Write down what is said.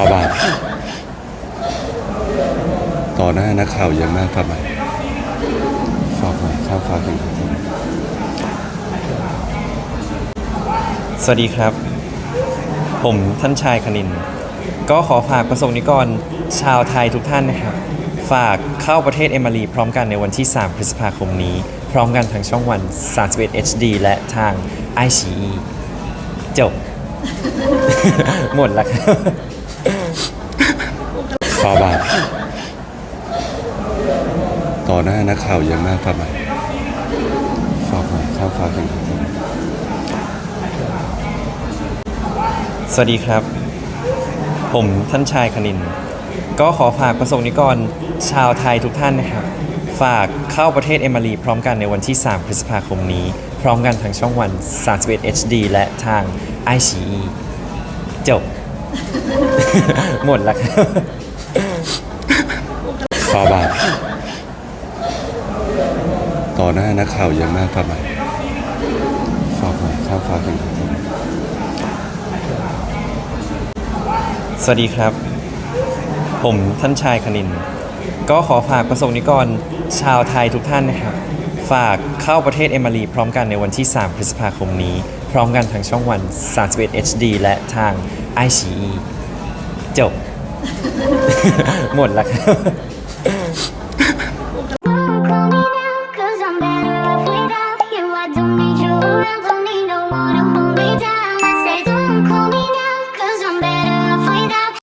าบาทต่อหน้านักข่าวเยอะมากฝากหน่อยฝากหน่อยข้าวฟากันครับสวัสดีครับ ผมท่านชายคณิน ก็ขอฝากประสงค์นิกรชาวไทยทุกท่านนะครับ ฝากเข้าประเทศเอมารีพร้อมกันในวันที่ 3 พฤษภาคมนี้ พร้อมกันทางช่องวัน 31 HD และทาง i อ e จบ หมดแล้วครับ ฟาบาทต่อหน้านักข่าวเยอะมากฝากหน่อยฝากหน่อยข้าวฟากันครับสวัสดีครับ ผมท่านชายคณิน ก็ขอฝากประสงค์นิกรชาวไทยทุกท่านนะครับ ฝากเข้าประเทศเอมารีพร้อมกันในวันที่ 3 พฤษภาคมนี้ พร้อมกันทางช่องวัน 31 HD และทาง i อ e จบ หมดแล้วครับ ฟาบาทต่อหน้านักข่าวเยอะมากฝากหน่อยฝากหน่อยข้าวฟากันครับสวัสดีครับ ผมท่านชายคณิน ก็ขอฝากประสงค์นิกรชาวไทยทุกท่านนะครับ ฝากเข้าประเทศเอมารีพร้อมกันในวันที่ 3 พฤษภาคมนี้ พร้อมกันทางช่องวัน 31 HD และทาง i อ e จบ หมดแล้วครับ wanna